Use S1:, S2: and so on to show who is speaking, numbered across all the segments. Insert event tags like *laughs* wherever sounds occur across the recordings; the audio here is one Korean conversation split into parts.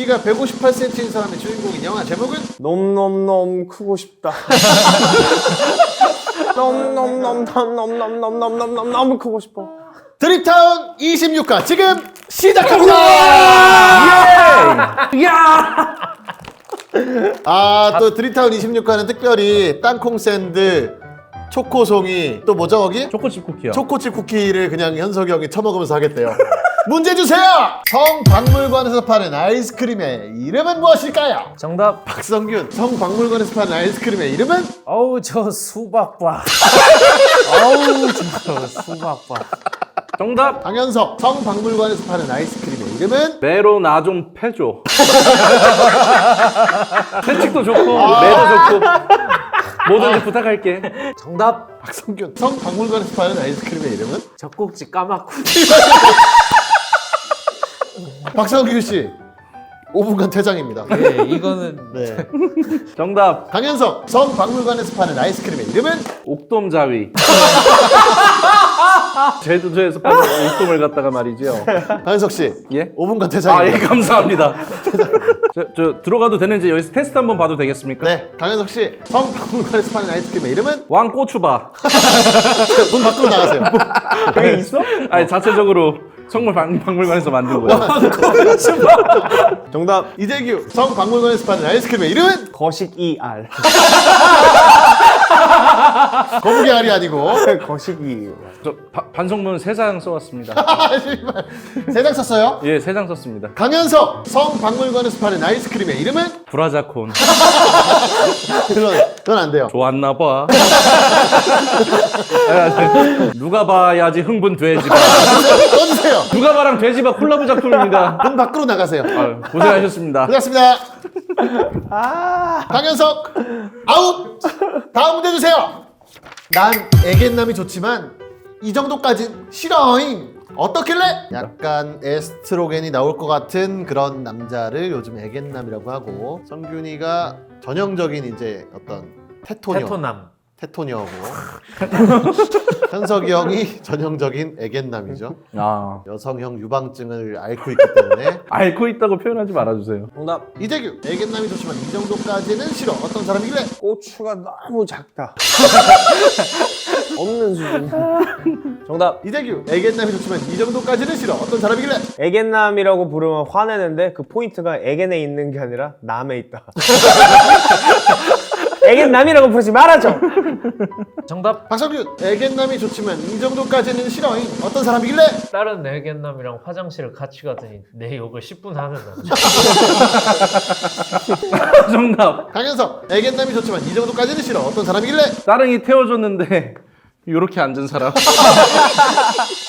S1: 키가 158cm인 사람의 주인공인 영화 제목은
S2: 놈놈놈 크고 싶다. *laughs* 놈놈놈놈놈놈놈놈놈 너무 크고 싶어.
S1: 드립타운 26화 지금 시작합니다. 아, 또 드립타운 26화는 특별히 땅콩 샌드, 초코송이, 또 뭐죠, 거기?
S3: 초코칩 쿠키요.
S1: 초코칩 쿠키를 그냥 현석이 형이 처먹으면서 하겠대요. 문제 주세요! 성박물관에서 파는 아이스크림의 이름은 무엇일까요?
S4: 정답.
S1: 박성균, 성박물관에서 파는 아이스크림의 이름은?
S4: 어우 저 수박바. *laughs* 어우 저 수박바.
S3: 정답.
S1: 강현석, 성박물관에서 파는 아이스크림의 이름은?
S3: 매로 나 좀 패줘. 채찍도 좋고 매도 좋고 뭐든지 부탁할게.
S4: 정답.
S1: 박성균, 성박물관에서 파는 아이스크림의 이름은?
S4: 젖꼭지 까맣고. *laughs*
S1: 박성균 씨, 5분간 퇴장입니다.
S4: 예, 이거는
S1: 네. *laughs*
S3: 정답.
S1: 강현석, 성박물관에서 파는 아이스크림의 이름은?
S3: 옥돔자위. *laughs* 제주도에서 파는 옥돔을 갖다가 말이죠.
S1: 강현석 씨,
S3: 예?
S1: 5분간
S3: 아, 예,
S1: 퇴장입니다.
S3: 감사합니다. *laughs* 저, 저 들어가도 되는지 여기서 테스트 한번 봐도 되겠습니까?
S1: 네, 강현석 씨, 성박물관에서 파는 아이스크림의 이름은?
S3: 왕고추바.
S1: 문 밖으로 나가세요.
S2: 그게 있어?
S3: 아니 자체적으로 성물 박- 박물관에서 만든 거예요. *laughs*
S2: 정답
S1: 이재규, 성박물관에서 파는 아이스크림의 이름은?
S2: 거식 이알. *laughs* *laughs*
S1: 거북이 알이 아니고. *laughs*
S2: 거식 이.
S3: 저 바- 반성문 세 장 써왔습니다. *laughs*
S1: 세장 썼어요.
S3: 예, 세 장 썼습니다.
S1: 강현석, 성박물관에서 파는 아이스크림의 이름은?
S3: 브라자콘.
S1: 그건, 그건 안 돼요.
S3: 좋았나 봐. 누가 봐야지 흥분 돼지바.
S1: 꺼주세요.
S3: 누가 봐랑 돼지바 콜라보 작품입니다.
S1: 문 밖으로 나가세요.
S3: 아유, 고생하셨습니다.
S1: 고맙습니다. 강현석, 아웃! 다음 문제 주세요. 난 애견남이 좋지만 이 정도까진 싫어잉. 어떻길래? 약간 에스트로겐이 나올 것 같은 그런 남자를 요즘 애견남이라고 하고 성균이가 전형적인 이제 어떤 테토녀
S4: 테토남.
S1: 테토녀고 현석이 형이 전형적인 애견남이죠.
S3: 아,
S1: 여성형 유방증을 앓고 있기 때문에 *laughs*
S3: 앓고 있다고 표현하지 말아주세요.
S2: 정답.
S1: 이재규. 애견남이 좋지만 이 정도까지는 싫어. 어떤 사람이길래?
S2: 고추가 너무 작다. 없는 수준. 정답.
S1: 이재규. 애견남이 좋지만 이 정도까지는 싫어. 어떤 사람이길래?
S2: 애견남이라고 부르면 화내는데 그 포인트가 애견에 있는 게 아니라 남에 있다. *laughs* 애견남이라고 부르지 말아줘.
S4: 정답.
S1: 박성규 애견남이 좋지만 이 정도까지는 싫어잉 어떤 사람이길래
S4: 다른 애견남이랑 화장실을 같이 가더니 내 욕을 10분 하는 남자. *laughs*
S3: 정답.
S1: 강현석 애견남이 좋지만 이 정도까지는 싫어 어떤 사람이길래
S3: 따릉이 태워줬는데 요렇게 앉은 사람.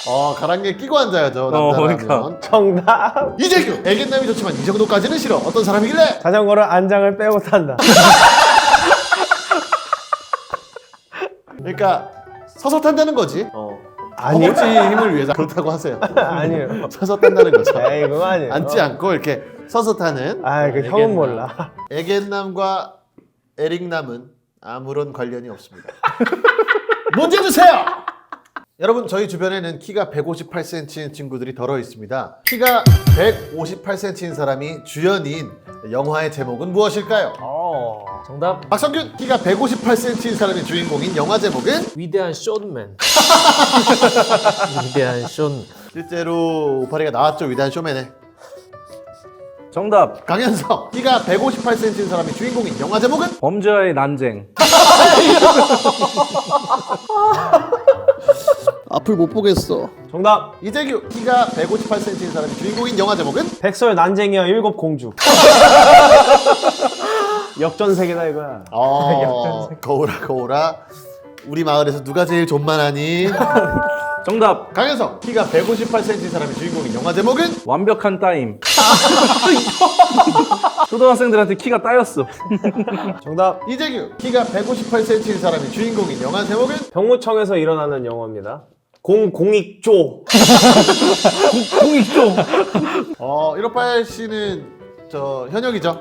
S1: 어 가랑이에 끼고 앉아야죠
S3: 어,
S1: 남자라면
S3: 그러니까.
S2: 정답.
S1: 이재규 애견남이 좋지만 이 정도까지는 싫어 어떤 사람이길래
S2: 자전거를 안장을 빼고 탄다. *laughs*
S1: 그러니까 서서 탄다는 거지
S2: 어. 아니요.
S1: 허벅지 힘을 위해서 그렇다고 하세요
S2: 아니요. *laughs*
S1: 서서 탄다는 거죠 *laughs*
S2: 에이 그거 아니에요.
S1: 앉지 않고 이렇게 서서 타는
S2: 아, 그 형은. 몰라. *laughs*
S1: 애견남과 에릭남은 아무런 관련이 없습니다. 문제 주세요. 여러분 저희 주변에는 키가 158cm인 친구들이 덜어 있습니다. 키가 158cm인 사람이 주연인 영화의 제목은 무엇일까요?
S2: 어.
S4: 정답.
S1: 박성균 키가 158cm인 사람이 주인공인 영화 제목은
S4: 위대한 쇼맨. *laughs* 위대한 쇼.
S1: 실제로 오파리가 나왔죠 위대한 쇼맨에
S3: 정답.
S1: 강현석 키가 158cm인 사람이 주인공인 영화 제목은
S3: 범죄와의 난쟁. *laughs*
S1: 앞을 못 보겠어.
S2: 정답.
S1: 이재규 키가 158cm인 사람이 주인공인 영화 제목은
S2: 백설 난쟁이와 일곱 공주. *laughs* 역전 세계다 이거야.
S1: 어, *laughs* 거울아 거울아 우리 마을에서 누가 제일 존만하니? *laughs*
S3: 정답.
S1: 강현석 키가 158cm 사람이 주인공인 영화 제목은
S3: 완벽한 따임. *laughs* 초등학생들한테 키가 따였어.
S2: 정답.
S1: 이재규 키가 158cm인 사람이 주인공인 영화 제목은
S2: 병무청에서 일어나는 영화입니다. 공공익조.
S3: 공익조.
S1: 어 158 씨는 저 현역이죠?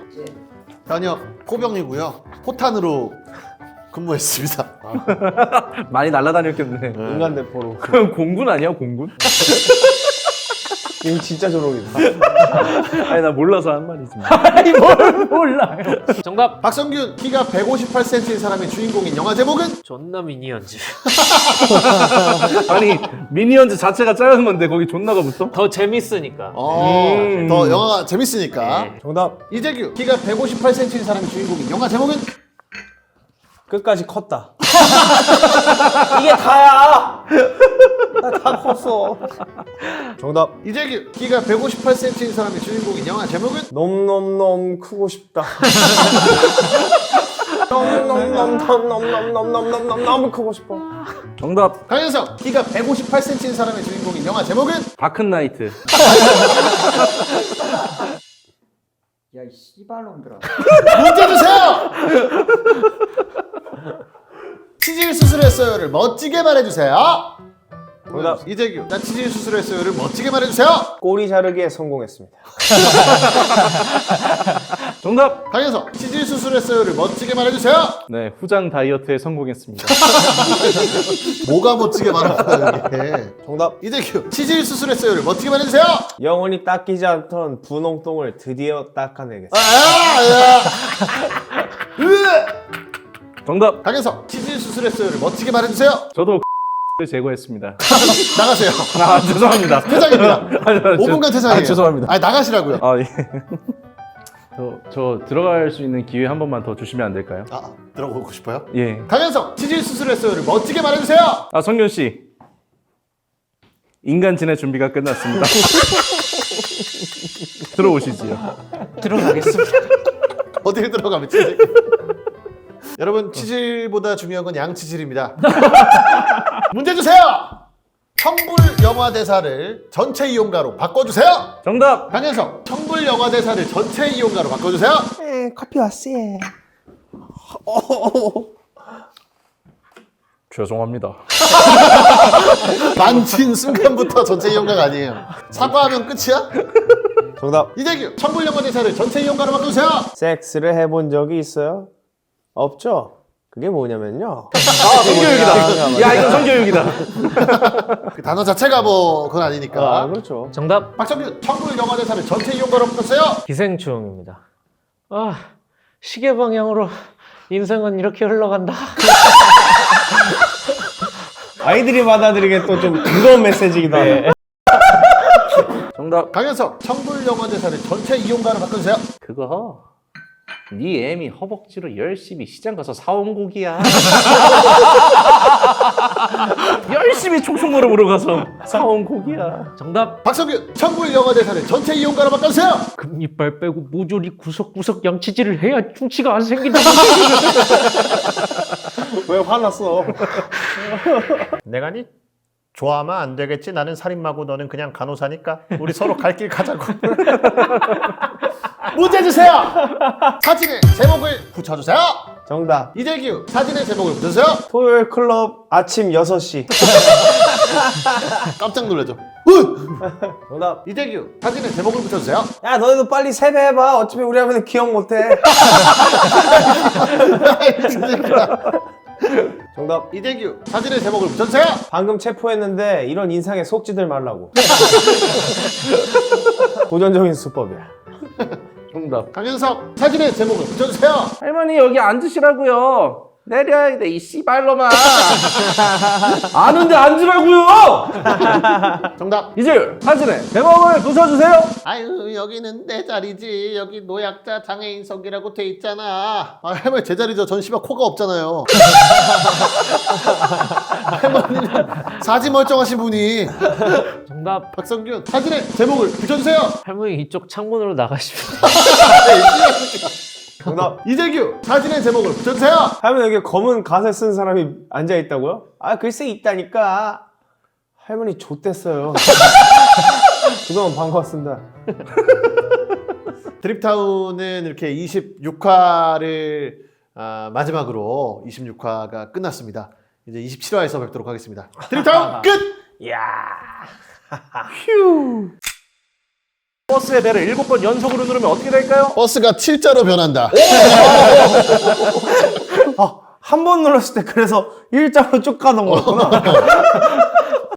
S1: 현역 포병이고요 포탄으로 근무했습니다. *laughs*
S3: 많이 날아다녔겠네.
S2: 인간 대포로.
S3: 그럼 공군 아니야 공군? *laughs*
S2: 이 진짜 조롱이다. *laughs*
S3: 아니 나 몰라서 한 말이지. 뭐.
S4: 아니 뭘 몰라요. 정답.
S1: 박성균 키가 158cm인 사람의 주인공인 영화 제목은
S4: 존나 미니언즈. *laughs*
S3: 아니 미니언즈 자체가 작은 건데 거기 존나가 붙어?
S4: 더 재밌으니까.
S1: 어,
S3: 음.
S1: 더 영화가 재밌으니까
S4: 네.
S2: 정답.
S1: 이재규 키가 158cm인 사람의 주인공인 영화 제목은
S2: 끝까지 컸다. *laughs* 이게 다야. 나다 컸어. 정답.
S1: 이재규 키가 158cm인 사람의 주인공인 영화 제목은
S2: 넘넘넘 크고 싶다. *laughs* 넘넘넘넘넘넘넘넘넘넘 너무 크고 싶어.
S3: 정답
S1: 강현석 키가 158cm인 사람의 주인공인 영화 제목은
S3: 다크나이트.
S5: 야, 이 씨발놈들아.
S1: 문제 주세요. *laughs* 치질 수술했어요를 멋지게 말해주세요.
S2: 정답.
S1: 이재규 나 치질 수술했어요를 멋지게 말해주세요.
S2: 꼬리 자르기에 성공했습니다. *laughs*
S3: 정답.
S1: 강현석 치질 수술했어요를 멋지게 말해주세요.
S3: 네 후장 다이어트에 성공했습니다. *laughs*
S1: 뭐가 멋지게 말하는 게?
S2: 정답.
S1: 이재규 치질 수술했어요를 멋지게 말해주세요.
S2: 영원히 닦이지 않던 분홍똥을 드디어 닦아내겠어.
S1: 아, 야. 으! *laughs*
S3: 정답.
S1: 강현석 치질 수술했어요를 멋지게 말해주세요.
S3: 저도 를 제거했습니다. *laughs*
S1: 나가세요.
S3: 아 죄송합니다.
S1: 퇴장입니다. *laughs*
S3: 아니, 아니,
S1: 5분간 퇴장이에요.
S3: 아, 죄송합니다.
S1: 아 나가시라고요.
S3: 아 예. *laughs* 저, 저 들어갈 수 있는 기회 한 번만 더 주시면 안 될까요?
S1: 아 들어보고 싶어요?
S3: 예.
S1: 강현석 치질 수술했어요를 멋지게 말해주세요.
S3: 아 성균 씨. 인간 진의 준비가 끝났습니다. 들어오시지요.
S4: 들어가겠습니다.
S1: 어디를 들어가면 치질? 여러분 치질보다 중요한 건 양치질입니다. *laughs* 문제 주세요. 청불 영화 대사를 전체 이용가로 바꿔주세요.
S3: 정답.
S1: 강현석 청불 영화 대사를 전체 이용가로 바꿔주세요.
S2: 에, 커피 왔어.
S3: 죄송합니다.
S1: 만진 순간부터 전체 이용가가 아니에요. 사과하면 끝이야?
S2: 정답.
S1: 이재규 청불 영화 대사를 전체 이용가로 바꿔주세요.
S2: 섹스를 해본 적이 있어요? 없죠. 그게 뭐냐면요.
S3: 아 성교육이다. 야 이거 성교육이다. *laughs*
S1: 그 단어 자체가 뭐 그건 아니니까.
S2: 아, 그렇죠.
S4: 정답.
S1: 박성규 청불 영화 대사를 전체 이용가로 바꿔주세요.
S4: 기생충입니다. 아 시계 방향으로 인생은 이렇게 흘러간다. *laughs*
S2: 아이들이 받아들이기엔 또좀 무거운 메시지기도 하네.
S3: 정답.
S1: 강현석 청불 영화 대사를 전체 이용가로 바꿔주세요.
S3: 그거 네 애미 허벅지로 열심히 시장 가서 사온 고기야. *laughs* 열심히 총총무릎으로 가서 사온 고기야.
S4: 정답.
S1: 박성규 청불 영화 대사를 전체 이용가로 바꿔주세요.
S4: 금이빨 빼고 모조리 구석구석 양치질을 해야 충치가 안 생긴다. *laughs*
S2: 왜 화났어? *laughs*
S6: 내가 니 좋아하면 안 되겠지. 나는 살인마고 너는 그냥 간호사니까 우리 서로 갈 길 가자고.
S1: 문제 주세요. 사진에 제목을 붙여주세요.
S2: 정답.
S1: 이재규 사진의 제목을 붙여주세요.
S2: 토요일 클럽 아침 6시. *laughs*
S1: 깜짝 놀라죠. 으!
S2: 정답.
S1: 이재규 사진의 제목을 붙여주세요.
S2: 야, 너희도 빨리 세배해봐. 어차피 우리 하면 기억 못해. *laughs* 정답.
S1: 이재규 사진의 제목을 붙여주세요.
S2: 방금 체포했는데 이런 인상에 속지들 말라고. *laughs* 도전적인 수법이야.
S3: 정답.
S1: 강현석 사진의 제목을 붙여주세요.
S3: 할머니 여기 앉으시라고요. 내려야 돼 이 씨발로만. *laughs* 아는데 앉으라고요.
S1: 정답.
S3: 이제 사진에 제목을 붙여주세요.
S1: 아유 여기는 내 자리지. 여기 노약자 장애인석이라고 돼 있잖아. 아 할머니 제 자리죠. 전 씨발 코가 없잖아요. *laughs* 할머니는 사지 멀쩡하신 분이.
S4: 정답.
S1: 박성균 사진의 제목을 붙여주세요.
S4: 할머니 이쪽 창문으로 나가시면. *laughs*
S2: 정답.
S1: 이재규 사진의 제목을 붙여주세요.
S2: 하면 여기 검은 가세 쓴 사람이 앉아 있다고요? 아 글쎄 있다니까. 할머니 좆됐어요. *laughs* 그동안 반가웠습니다. *laughs*
S1: 드립타운은 이렇게 26화를 아, 마지막으로 26화가 끝났습니다. 이제 27화에서 뵙도록 하겠습니다. 드립타운 *laughs* 끝!
S3: 버스의 배를 일곱 번 연속으로 누르면 어떻게 될까요?
S1: 버스가 7자로 변한다.
S2: 아, 한 번 눌렀을 때 그래서 일자로 쭉 가는 거구나. *laughs*